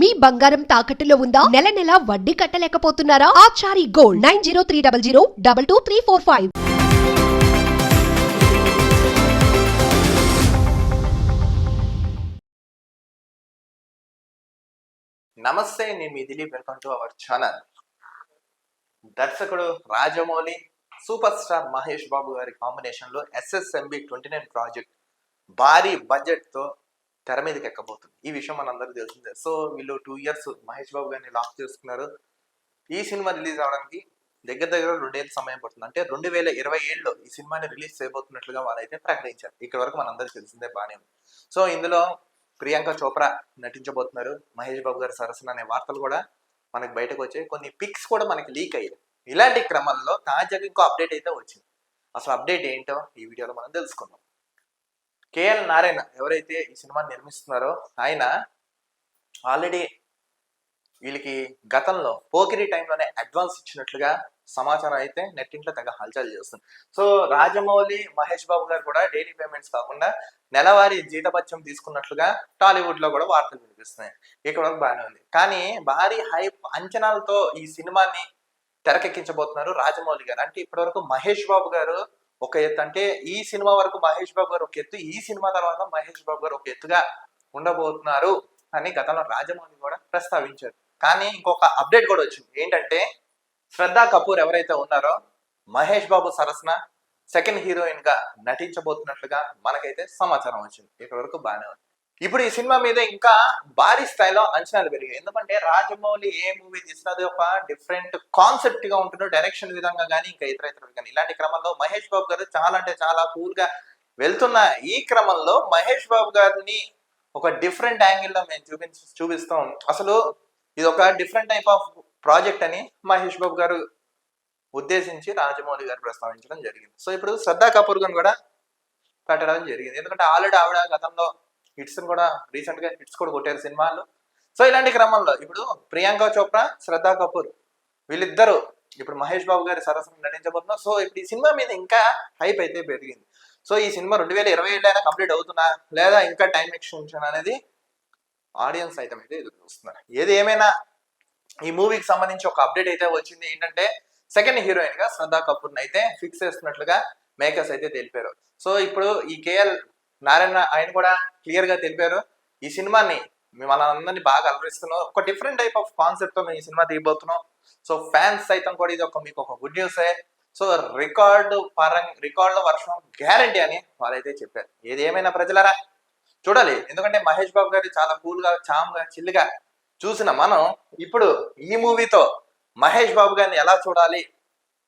మీ బంగారం తాకట్టులో ఉందా? నెల నెల వడ్డీ కట్టలేకపోతున్నారా? Achari gold nine zero three double zero double two three four five. నమస్తే నేను మీ Dilip. Welcome to our channel. దర్శకుడు రాజమౌళి సూపర్ స్టార్ మహేష్ బాబు గారి కాంబినేషన్లో ఎస్ఎస్ఎంబి ట్వంటీ నైన్ ప్రాజెక్ట్ భారీ బడ్జెట్తో తెర మీదకి ఎక్కబోతుంది. ఈ విషయం మనందరూ తెలిసిందే. సో వీళ్ళు టూ ఇయర్స్ మహేష్ బాబు గారిని లాక్ చేసుకున్నారు. ఈ సినిమా రిలీజ్ అవడానికి దగ్గర దగ్గర రెండేళ్ళ సమయం పడుతుంది. అంటే రెండు వేల ఇరవై ఏడులో ఈ సినిమాని రిలీజ్ చేయబోతున్నట్లుగా వాళ్ళైతే ప్రకటించారు. ఇక్కడ వరకు మనందరికీ తెలిసిందే బాగానే ఉంది. సో ఇందులో ప్రియాంక చోప్రా నటించబోతున్నారు. మహేష్ బాబు గారి సరసన అనే వార్తలు కూడా మనకి బయటకు వచ్చాయి. కొన్ని పిక్స్ కూడా మనకి లీక్ అయ్యాయి. ఇలాంటి క్రమంలో తాజాగా ఇంకో అప్డేట్ అయితే వచ్చింది. అసలు అప్డేట్ ఏంటో ఈ వీడియోలో మనం తెలుసుకుందాం. కేఎల్ నారాయణ ఎవరైతే ఈ సినిమాని నిర్మిస్తున్నారో ఆయన ఆల్రెడీ వీళ్ళకి గతంలో పోకిరి టైంలోనే అడ్వాన్స్ ఇచ్చినట్లుగా సమాచారం అయితే నెట్టింట్లో తెగ హల్చల్ చేస్తుంది. సో రాజమౌళి మహేష్ బాబు గారు కూడా డైలీ పేమెంట్స్ కాకుండా నెలవారీ జీతపత్యం తీసుకున్నట్లుగా టాలీవుడ్లో కూడా వార్తలు వినిపిస్తున్నాయి. ఇక్కడ వరకు బాగానే ఉంది. కానీ భారీ హైప్ అంచనాలతో ఈ సినిమాని తెరకెక్కించబోతున్నారు రాజమౌళి గారు. అంటే ఇప్పటివరకు మహేష్ బాబు గారు ఒక ఎత్తు. అంటే ఈ సినిమా వరకు మహేష్ బాబు గారు ఒక ఎత్తు ఈ సినిమా తర్వాత మహేష్ బాబు గారు ఒక ఎత్తుగా ఉండబోతున్నారు అని గతంలో రాజమౌళి కూడా ప్రస్తావించారు. కానీ ఇంకొక అప్డేట్ కూడా వచ్చింది. ఏంటంటే శ్రద్ధా కపూర్ ఎవరైతే ఉన్నారో మహేష్ బాబు సరసన సెకండ్ హీరోయిన్గా నటించబోతున్నట్లుగా మనకైతే సమాచారం వచ్చింది. ఇప్పటి వరకు బాగానే ఉంది. ఇప్పుడు ఈ సినిమా మీద ఇంకా భారీ స్థాయిలో అంచనాలు పెరిగాయి. ఎందుకంటే రాజమౌళి ఏ మూవీ తీసినా అది ఒక డిఫరెంట్ కాన్సెప్ట్గా ఉంటుంది డైరెక్షన్ విధంగా కానీ ఇంకా ఇతర ఇతర కానీ ఇలాంటి క్రమంలో మహేష్ బాబు గారు చాలా అంటే చాలా కూల్గా వెళ్తున్న ఈ క్రమంలో మహేష్ బాబు గారిని ఒక డిఫరెంట్ యాంగిల్లో మేము చూపించి చూపిస్తాం అసలు ఇది ఒక డిఫరెంట్ టైప్ ఆఫ్ ప్రాజెక్ట్ అని మహేష్ బాబు గారు ఉద్దేశించి రాజమౌళి గారు ప్రస్తావించడం జరిగింది. సో ఇప్పుడు శ్రద్ధా కపూర్ గారు కూడా పెట్టడం జరిగింది. ఎందుకంటే ఆల్రెడీ ఆవిడ గతంలో హిట్స్ కూడా రీసెంట్గా హిట్స్ కూడా కొట్టారు సినిమాలు సో ఇలాంటి క్రమంలో ఇప్పుడు ప్రియాంక చోప్రా శ్రద్ధా కపూర్ వీళ్ళిద్దరూ ఇప్పుడు మహేష్ బాబు గారి సరసన నటించబోతున్నారు. సో ఇప్పుడు ఈ సినిమా మీద ఇంకా హైప్ అయితే పెరిగింది. సో ఈ సినిమా రెండు వేల ఇరవై ఏళ్ళైనా కంప్లీట్ అవుతున్నా లేదా ఇంకా టైం ఎక్స్టెన్షన్ అనేది ఆడియన్స్ అయితే అయితే ఎదురు చూస్తున్నారు ఏది ఏమైనా ఈ మూవీకి సంబంధించి ఒక అప్డేట్ అయితే వచ్చింది. ఏంటంటే సెకండ్ హీరోయిన్గా శ్రద్ధా కపూర్ అయితే ఫిక్స్ చేస్తున్నట్లుగా మేకర్స్ అయితే తెలిపారు. సో ఇప్పుడు ఈ కేఎల్ నారాయణ ఆయన కూడా క్లియర్గా తెలిపారు. ఈ సినిమాని మేము అందరినీ బాగా అలరిస్తున్నాం. ఒక డిఫరెంట్ టైప్ ఆఫ్ కాన్సెప్ట్తో మేము ఈ సినిమా తీయబోతున్నాం. సో ఫ్యాన్స్ సైతం కూడా ఇది ఒక మీకు ఒక గుడ్ న్యూస్ సో రికార్డు పరంగా రికార్డుల వర్షం గ్యారంటీ అని వాళ్ళైతే చెప్పారు. ఏది ఏమైనా ప్రజలరా? చూడాలి. ఎందుకంటే మహేష్ బాబు గారి చాలా కూల్గా చామ్గా చిల్లుగా చూసిన మనం ఇప్పుడు ఈ మూవీతో మహేష్ బాబు గారిని ఎలా చూడాలి?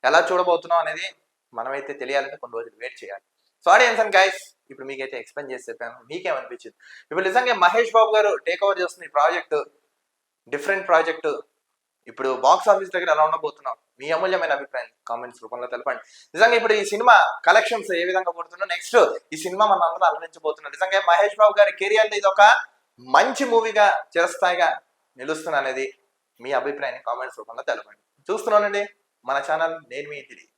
ఎలా చూడబోతున్నాం అనేది మనమైతే తెలియాలంటే కొన్ని రోజులు వెయిట్ చేయాలి. సో ఆడియన్స్ అండ్ గైస్ ఇప్పుడు మీకైతే ఎక్స్ప్లెయిన్ చేసి చెప్పాను. మీకేమనిపించింది? ఇప్పుడు నిజంగా మహేష్ బాబు గారు టేక్ ఓవర్ చేస్తున్న ఈ ప్రాజెక్ట్ డిఫరెంట్ ప్రాజెక్ట్ ఇప్పుడు బాక్స్ ఆఫీస్ దగ్గర ఎలా ఉండబోతున్నాం? మీ అమూల్యమైన అభిప్రాయం కామెంట్స్ రూపంలో తెలపండి. నిజంగా ఇప్పుడు ఈ సినిమా కలెక్షన్స్ ఏ విధంగా పడుతుందో నెక్స్ట్ ఈ సినిమా మన అందరూ అలరించబోతున్నాం నిజంగా మహేష్ బాబు గారి కెరియర్ ఇది ఒక మంచి మూవీగా చిరస్థాయిగా నిలుస్తుంది అనేది మీ అభిప్రాయాన్ని కామెంట్స్ రూపంలో తెలపండి. చూస్తున్నానండి మన ఛానల్ నేను మీ తిరిగి